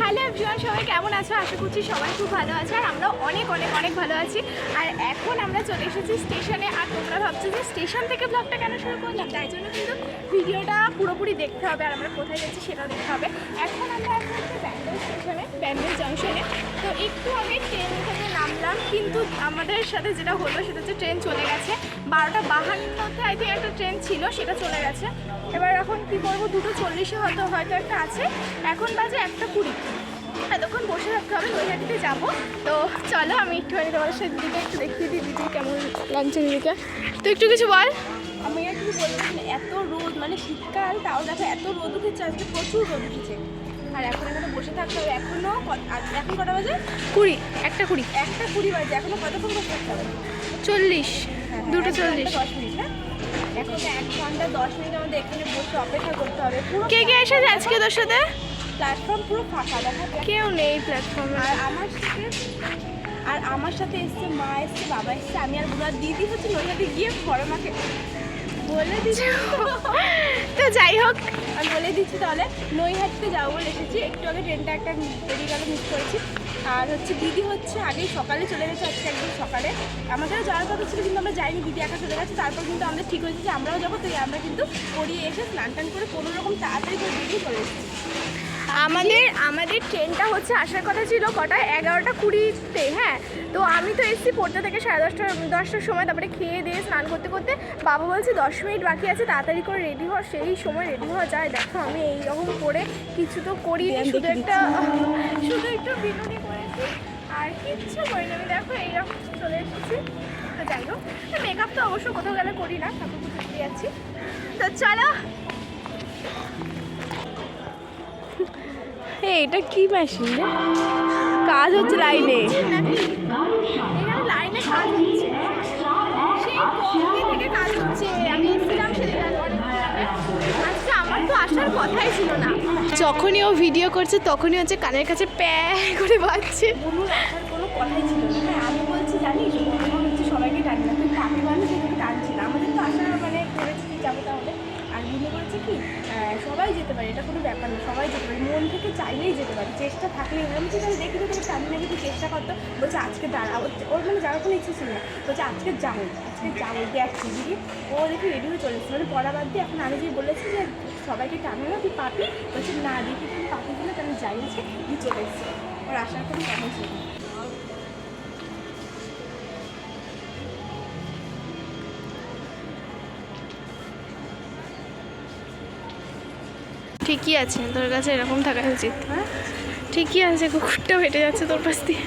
Hello everyone, সবাই কেমন আছো? আশা করছি সবাই খুব ভালো আছে আর আমরা অনেক অনেক অনেক ভালো আছি। আর এখন আমরা চলে এসেছি স্টেশনে। আর তোমরা ভাবছ যে স্টেশন থেকে ব্লগটা কেন শুরু করলাম? তাই জন্য কিন্তু ভিডিওটা পুরোপুরি দেখতে হবে আর আমরা কোথায় যাচ্ছি সেটা দেখতে হবে। এখন আমরা এখন হচ্ছে ব্যান্ডেল স্টেশনে, ব্যান্ডেল জাংশনে। তো একটু আগে ট্রেন থেকে নামলাম, কিন্তু আমাদের সাথে যেটা হলো সেটা হচ্ছে ট্রেন চলে গেছে। বারোটা বাহান্নতে আই থিঙ্ক একটা ট্রেন ছিল সেটা চলে গেছে। এবার এখন কি করব? দুটো চল্লিশে হয়তো হয়তো একটা আছে। এখন বাজে একটা কুড়ি। এতক্ষণ বসে থাকতে হবে নৈহাটিতে যাব। তো চলো আমি একটু একটুখানি তোমাদের সাথে দিদিকে একটু দেখিয়ে দিই দিদি কেমন লাগছে দিদিকে। তো একটু কিছু বল। আমি আর কিছু বলব এত রোদ মানে শীতকাল তাও দেখো এত রোদ উঠেছে আজকে প্রচুর রোদ উঠেছে। আর এখন এখানে বসে থাকতে হবে এখনও এখন কটা বাজে? কুড়ি একটা কুড়ি। একটা কুড়ি বাজে এখনও কতক্ষণ বসে থাকতে হবে? চল্লিশ। হ্যাঁ, দুটো চল্লিশ। হ্যাঁ? এক ঘণ্টা দশ মিনিট আমাদের এখানে বসে অপেক্ষা করতে হবে। পুরো কে কে এসেছে আজকে তোর সাথে? প্ল্যাটফর্ম পুরো ফাঁকা দেখা কেউ নেই প্ল্যাটফর্মে আর আমার সাথে আর আমার সাথে এসছে মা এসছে বাবা এসছে আমি আর বুড়া দিদি হচ্ছে নৈহাটি গিয়ে পরে মাকে বলে দিচ্ছি তো। যাই হোক। আমি বলে দিচ্ছি তাহলে নৈহাটিতে যাব বলে এসেছি। একটু আগে ট্রেনটা একটা বেরিয়ে গেল মিস করেছি। আর হচ্ছে দিদি হচ্ছে আগেই সকালে চলে গেছে আজকে একদম সকালে। আমাদেরও যাওয়ার কথা ছিল কিন্তু আমরা যাইনি দিদি একা চলে গেছে। তারপর কিন্তু আমাদের ঠিক হয়েছে যে আমরাও যাব তাই আমরা কিন্তু পড়িয়ে এসে স্নান টান করে কোনো রকম তাড়াতাড়ি করে বেরিয়ে চলে এসেছি। আমাদের আমাদের ট্রেনটা হচ্ছে আসার কথা ছিল কটায় এগারোটা কুড়িতে হ্যাঁ? তো আমি তো এসেছি পড়তে থেকে সাড়ে দশটা দশটার সময় তারপরে খেয়ে দিয়ে স্নান করতে করতে বাবা বলছে দশ মিনিট বাকি আছে তাড়াতাড়ি করে রেডি হওয়া সেই সময় রেডি হওয়া যায়। দেখো আমি এইরকম করে কিছু তো আমি শুধু একটা শুধু একটু বিনুনি করেছি আর কিচ্ছু করিনি আমি। দেখো এইরকম চলে এসেছি। তো যাই হোক মেকআপ তো অবশ্য কোথাও গেলে করি না ঠাকুর পুজো দিয়ে যাচ্ছি। তো চলো এটা কি মেশিন রে? কাজ হচ্ছে লাইনে। লাইনে কাজ হচ্ছে। সেই কবে থেকে কাজ হচ্ছে। আমি এসেছিলাম। আজকে আমার তো আসার কথাই ছিল না। যখনই ও ভিডিও করছে তখনই হচ্ছে কানের কাছে প্যা করে বাজছে। কোনো কথাই ছিল না। হ্যাঁ আমি বলছি জানিস হচ্ছে সবাইকে টানি না তুই কাকে মানুষ এদিকে না। আমাদের তো আসা মানে করেছি যাব তাহলে। আর মনে করছে কি সবাই যেতে পারে, এটা কোনো ব্যাপার না, সবাই যেতে পারে, মন থেকে চাইলেই যেতে পারে, চেষ্টা থাকলেই আমি বলছি তাহলে দেখি তো টানি নাকি তুই চেষ্টা করতো বলছে আজকে দাঁড়া, ওর মানে যাওয়ার কোনো ইচ্ছে ছিল না, বলছে আজকে যাব আজকে যাব দেখছি দিদি ও দেখি রেডি হয়ে চলে এসেছে। মানে পড়া বাদ দিয়ে এখন আমি যে বলেছি যে সবাইকে টানে না, তুই পাবি বলছে না, দেখি তুমি পাবি কিনা তাহলে যাই আছে তুই চলে ওর আসার কোনো কথা ছিল? ঠিকই আছে তোর কাছে এরকম থাকা উচিত হ্যাঁ ঠিকই আছে কুকুরটাও হেঁটে যাচ্ছে তোর পাশ দিয়ে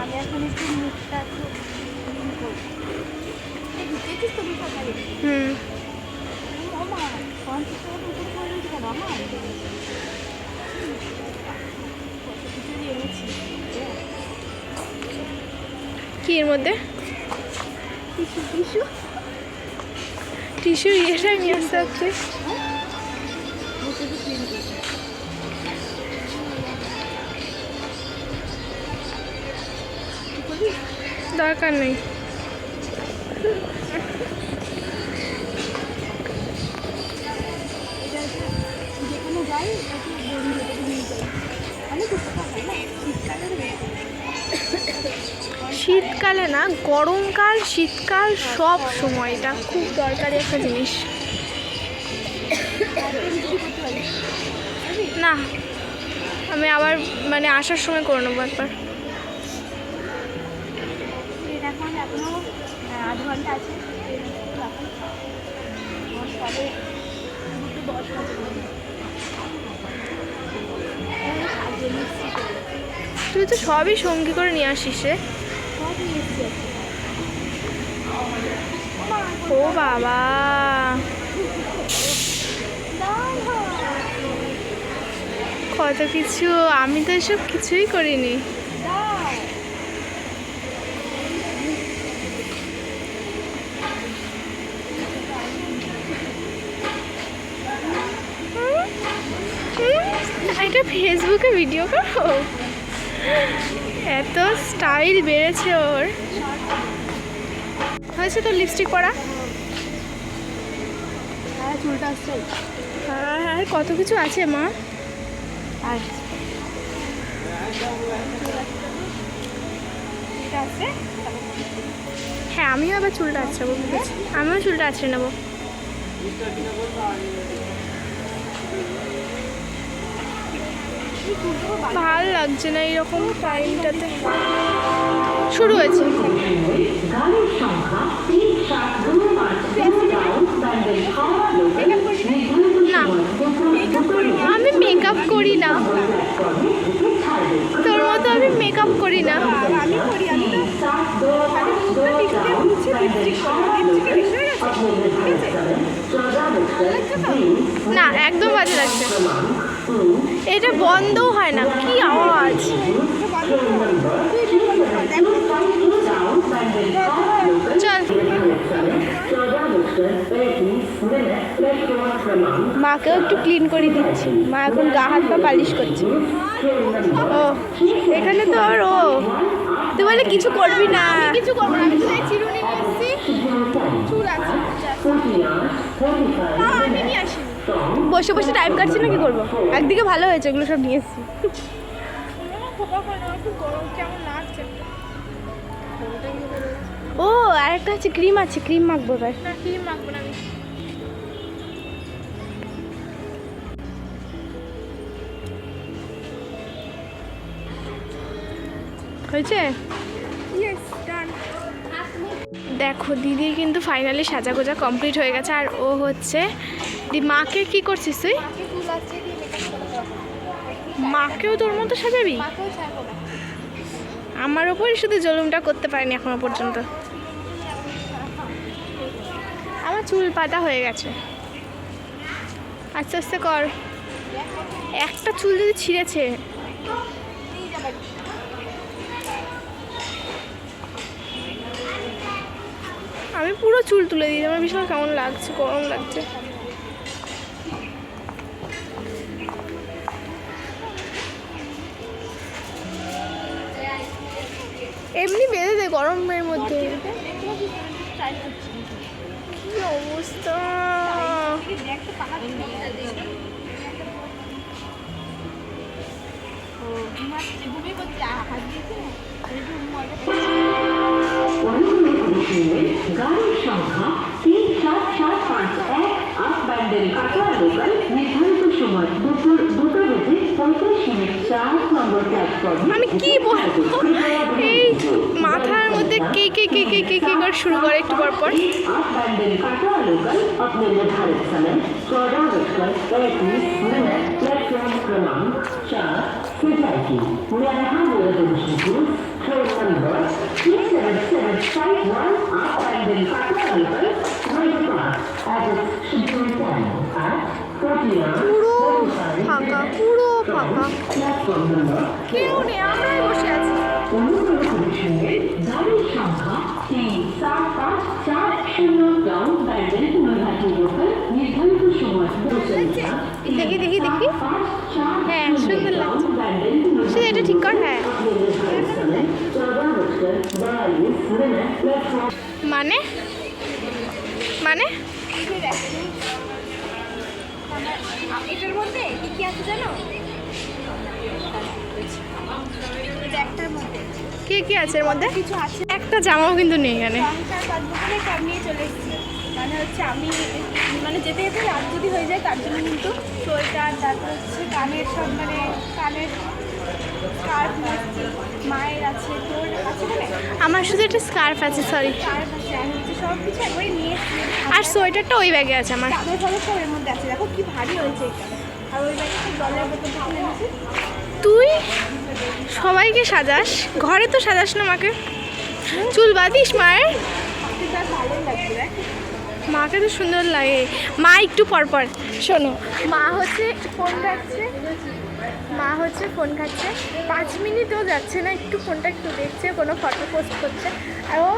আমি এখন একটু মুখটা? হুম। কি এর মধ্যে টিস্যু, টিস্যু। টিস্যু ইয়েটা নিয়ে আসতে হয় নেই শীতকালে না, গরমকাল, শীতকাল, সব সময় এটা খুব দরকারি একটা জিনিস? না, আমি আবার মানে আসার সময় করে নেব একবার আধ ঘণ্টা আছে। এখন সবে দুটো দশ। তুই তো সবই সঙ্গী করে নিয়ে আসিস রে। ও বাবা। কত কিছু আমি তো এসব কিছুই করিনি। এটা ফেসবুকে ভিডিও করো। এত স্টাইল বেড়েছে ওর। হয়েছে তোর লিপস্টিক পরা? চুলটা হ্যাঁ হ্যাঁ কত কিছু আছে মা? হ্যাঁ আমিও আবার চুলটা আছে আমিও চুলটা আছড়ে নেব। ভালো লাগছে না এইরকম টাইমটাতে। শুরু হয়েছে। না আমি মেকআপ করি না। তোর মতো আমি মেকআপ করি না। না একদম বাজে লাগছে। এটা বন্ধ হয় না কি আওয়াজ? মাকেও একটু ক্লিন করে দিচ্ছি। মা এখন গা হাত পা পালিশ করছে। ও এখানে তো আর ও। তুই বলে কিছু করবি না। কিছু করব না চিরুনি নিয়ে এসেছি। চুল আছে আমি নিয়ে আসি বসে বসে টাইম কাটছি না কি করব? একদিকে ভালো হয়েছে এগুলো সব নিয়ে এসেছি। ও আর একটা আছে ক্রিম আছে ক্রিম মাখবো এবার। ক্রিম মাখবো না হয়েছে? দেখো দিদির কিন্তু ফাইনালি সাজা গোজা কমপ্লিট হয়ে গেছে আর ও হচ্ছে দি, মাকে কি করছিস তুই? মাকেও তোর মতো সাজাবি? আমার ওপরই শুধু জলুমটা করতে পারিনি এখনও পর্যন্ত। আমার চুল পাতা হয়ে গেছে। আস্তে আস্তে কর। একটা চুল যদি ছিঁড়েছে। আমি পুরো চুল তুলে দিই আমার ভীষণ কেমন লাগছে, গরম লাগছে। এমনি বেঁধে দে গরমের মধ্যে। কি অবস্থা? গাড়ির সংখ্যা তিন সাত সাত পাঁচ এক আপ ব্যান্ডেল কাটোয়া লোকাল নির্ধারিত সময় দুপুর দুটো বেজে পঁয়ত্রিশ মিনিট চার নম্বর প্ল্যাটফর্মে আমি কি বলবো এই মাথার মধ্যে কে কে কে কে কে কে করে শুরু করে একটু পর পর आप बैंडल काटवा लोकल अपने निर्धारित समय चौदह बजकर पैंतीस minute Transforming Charles Sejaki. We are humbled and grateful. Phone number 67751 Outstanding Patrol Hyderabad. Address Shikutan at পুরো ফাঁকা পুরো ফাঁকা কেউ নেই আমরাই বসে আছি অনুগ্রহ করে সঙ্গে গাড়ির সংখ্যা তিন চার পাঁচ চার শূন্য ডাউন ব্যান্ডেল পুনর্ঘাটি লোকাল নির্ধারিত সময় দেখি দেখি দেখি ঠিক কর হ্যাঁ। মানে? মানে? এটার মধ্যে কি কি আছে জানো? কি কি আছে এর মধ্যে? কিছু আছে। একটা জামাও কিন্তু নেই এখানে। কাপ নিয়ে চলে এসেছি। মানে হচ্ছে আমি মানে যেতে যেতে রাত যদি হয়ে যায় তার জন্য কিন্তু সোয়েটার তারপর হচ্ছে কানের সব মানে কানের মায়ের আছে তোর আমার শুধু একটা স্কার্ফ আছে সরি আর সোয়েটারটা ওই ব্যাগে আছে আমার। দেখো কি ভারী হয়েছে আর ওই তুই সবাইকে সাজাস। ঘরে তো সাজাস না মাকে। চুল বাঁধিস মায়ের? মাকে তো সুন্দর লাগে। মা একটু পর পর শোনো মা হচ্ছে ফোন ঘাটছে মা হচ্ছে ফোন খাচ্ছে পাঁচ মিনিটও যাচ্ছে না একটু ফোনটা একটু দেখছে কোনো ফটো পোস্ট করছে। আর ও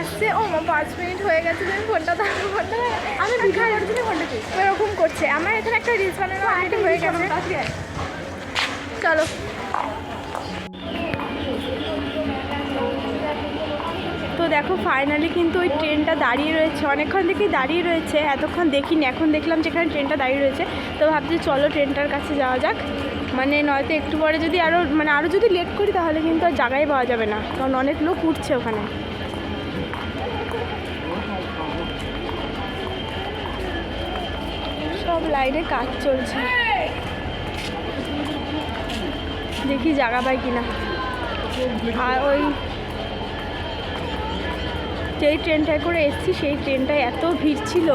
আসছে ও মা পাঁচ মিনিট হয়ে গেছে তুমি ফোনটা দাও ফোনটা। আমি ভিডিও করছি ফোনটা এরকম করছে। আমার এখানে একটা রিলস বানানো অলরেডি হয়ে গেছে। চলো। তো দেখো ফাইনালি কিন্তু ওই ট্রেনটা দাঁড়িয়ে রয়েছে। অনেকক্ষণ থেকেই দাঁড়িয়ে রয়েছে এতক্ষণ দেখিনি। এখন দেখলাম যেখানে ট্রেনটা দাঁড়িয়ে রয়েছে। তো ভাবছি চলো ট্রেনটার কাছে যাওয়া যাক। মানে নয়তো একটু পরে যদি আরও মানে আরও যদি লেট করি তাহলে কিন্তু আর জায়গায় পাওয়া যাবে না। কারণ অনেক লোক উঠছে ওখানে। সব লাইনে কাজ চলছে। দেখি জায়গা পাই কিনা। আর ওই যেই ট্রেনটায় করে এসেছি, সেই ট্রেনটায় এত ভিড় ছিল।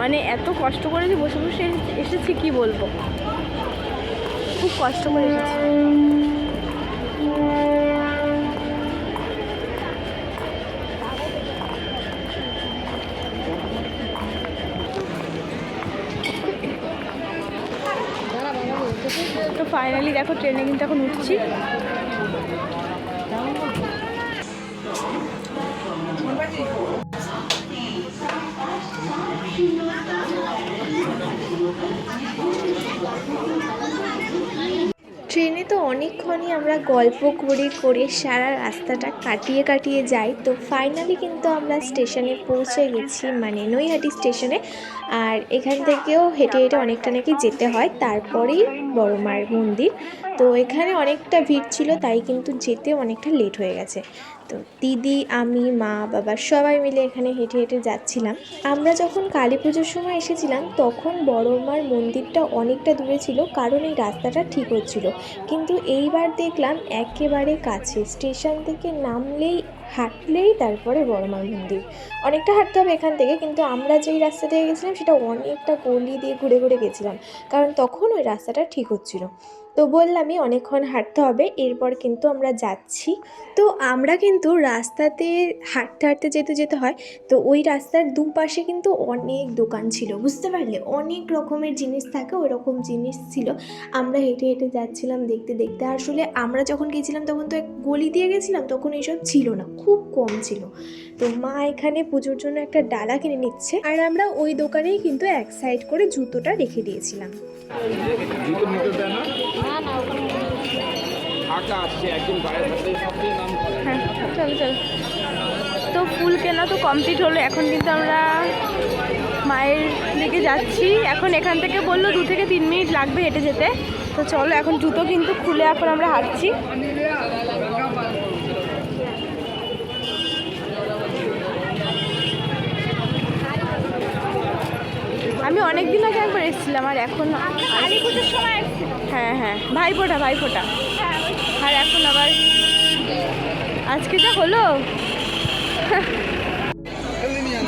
মানে এত কষ্ট করে যে বসে বসে এসেছি, কি বলব? খুব কষ্ট করে এসেছি তো ফাইনালি দেখো ট্রেনে কিন্তু এখন উঠছি। ট্রেনে তো অনেকক্ষণই আমরা গল্প করে করে সারা রাস্তাটা কাটিয়ে কাটিয়ে যাই। তো ফাইনালি কিন্তু আমরা স্টেশনে পৌঁছে গেছি মানে নৈহাটি স্টেশনে আর এখান থেকেও হেঁটে হেঁটে অনেকটা নাকি যেতে হয়, তারপরেই বড়মার মন্দির। তো এখানে অনেকটা ভিড় ছিল, তাই কিন্তু যেতে অনেকটা লেট হয়ে গেছে। তো দিদি, আমি, মা, বাবা সবাই মিলে এখানে হেঁটে হেঁটে যাচ্ছিলাম। আমরা যখন কালী পুজোর সময় এসেছিলাম, তখন বড় মার মন্দিরটা অনেকটা দূরে ছিল, কারণ এই রাস্তাটা ঠিক হচ্ছিল। কিন্তু এইবার দেখলাম একেবারে কাছে, স্টেশন থেকে নামলেই, হাঁটলেই তারপরে বড় মার মন্দির। অনেকটা হাঁটতে হবে এখান থেকে, কিন্তু আমরা যেই রাস্তা দিয়ে গেছিলাম, সেটা অনেকটা গলি দিয়ে ঘুরে ঘুরে গেছিলাম। কারণ তখন ওই রাস্তাটা ঠিক হচ্ছিল। তো বললামই অনেকক্ষণ হাঁটতে হবে, এরপর কিন্তু আমরা যাচ্ছি। তো আমরা কিন্তু রাস্তাতে হাঁটতে হাঁটতে যেতে যেতে হয়, তো ওই রাস্তার দুপাশে কিন্তু অনেক দোকান ছিল, বুঝতে পারলে? অনেক রকমের জিনিস থাকে ওই রকম জিনিস ছিল। আমরা হেঁটে হেঁটে যাচ্ছিলাম দেখতে দেখতে আসলে আমরা যখন গেছিলাম তখন তো এক গলি দিয়ে গেছিলাম, তখন এইসব ছিল না, খুব কম ছিল। তো মা এখানে পুজোর জন্য একটা ডালা কিনে নিচ্ছে। আর আমরা ওই দোকানেই কিন্তু এক সাইড করে জুতোটা রেখে দিয়েছিলাম। হ্যাঁ চলো চলো। তো ফুল কেনা তো কমপ্লিট হলো এখন কিন্তু আমরা মায়ের দিকে যাচ্ছি। এখন এখান থেকে বলল দু থেকে তিন মিনিট লাগবে হেঁটে যেতে। তো চলো এখন জুতো কিন্তু খুলে এখন আমরা হাঁটছি। আমি অনেক দিন আগে একবার এসেছিলাম আর এখন হ্যাঁ হ্যাঁ ভাইফোঁটা ভাইফোঁটা। হ্যাঁ আর এখন আবার আজকে যা হলো?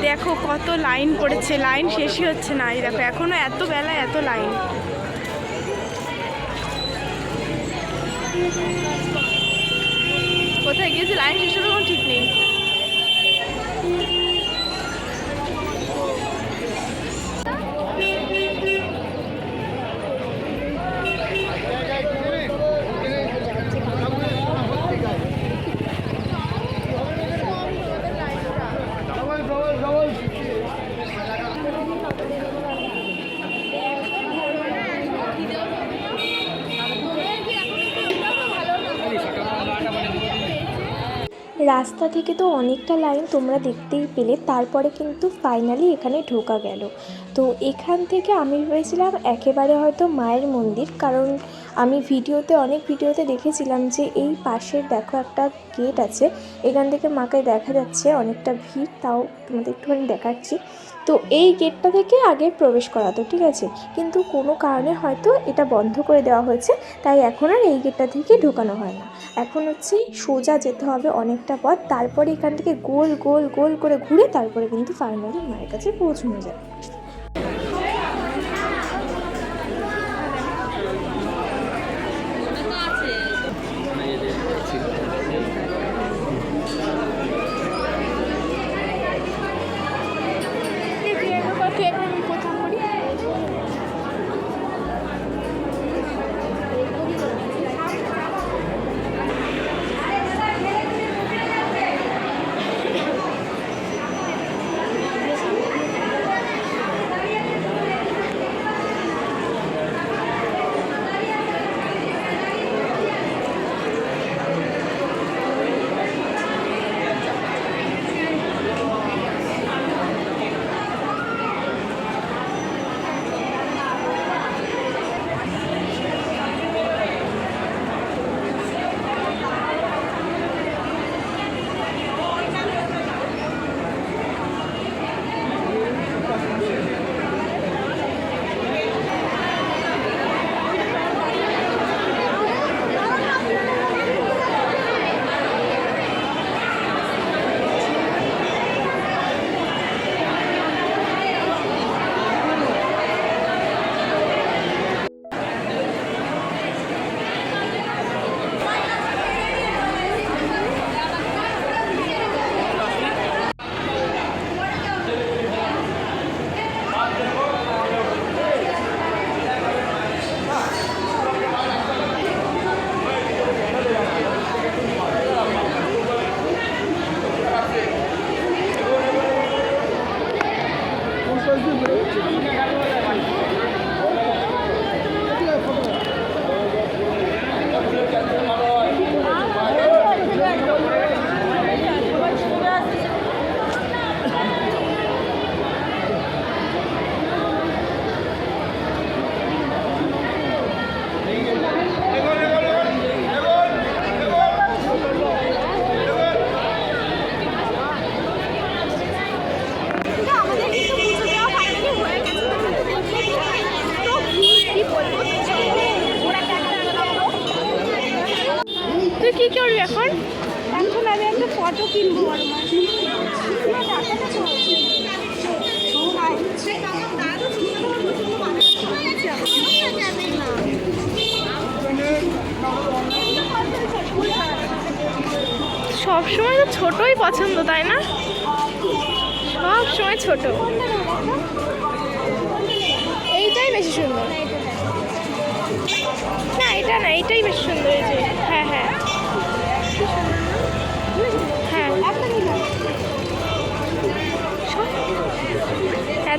দেখো কত লাইন পড়েছে লাইন শেষই হচ্ছে না এই দেখো এখনও এত বেলা এত লাইন। কোথায় গিয়েছে? লাইন শেষ হলো ঠিক নেই। রাস্তা থেকে তো অনেকটা লাইন তোমরা দেখতেই পেলে, তারপরে কিন্তু ফাইনালি এখানে ঢোকা গেল। তো এখান থেকে আমি ভেবেছিলাম একেবারে হয়তো মায়ের মন্দির, কারণ আমি ভিডিওতে, অনেক ভিডিওতে দেখেছিলাম যে এই পাশের দেখো একটা গেট আছে, এখান থেকে মাকে দেখা যাচ্ছে, অনেকটা ভিড়, তাও তোমাদের একটুখানি দেখাচ্ছি। তো এই গেটটা থেকে আগে প্রবেশ করাতো ঠিক আছে? কিন্তু কোনো কারণে হয়তো এটা বন্ধ করে দেওয়া হয়েছে, তাই এখন আর এই গেটটা থেকে ঢোকানো হয় না। এখন হচ্ছে সোজা যেতে হবে অনেকটা পথ, তারপরে এখান থেকে গোল গোল গোল করে ঘুরে তারপরে কিন্তু ফাইনালি মায়ের কাছে পৌঁছানো যায়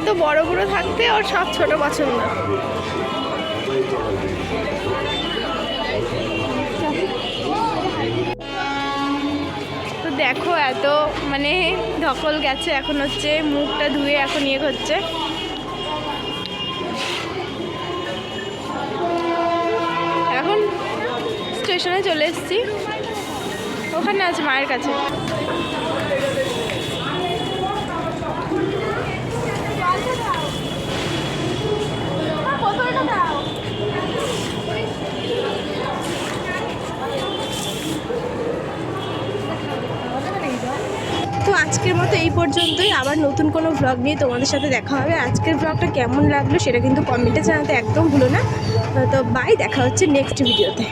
এত বড় বড় থাকতে ওর সব ছোট পছন্দ। তো দেখো এত মানে ধকল গেছে, এখন হচ্ছে মুখটা ধুয়ে এখন ইয়ে করছে। এখন স্টেশনে চলে এসেছি। ওখানে আছে মায়ের কাছে তো আজকের মতো এই পর্যন্তই। আবার নতুন কোনো ভ্লগ নিয়ে তোমাদের সাথে দেখা হবে। আজকের ভ্লগটা কেমন লাগল সেটা কিন্তু কমেন্টে জানাতে একদম ভুলো না। তো বাই দেখা হচ্ছে নেক্সট ভিডিওতে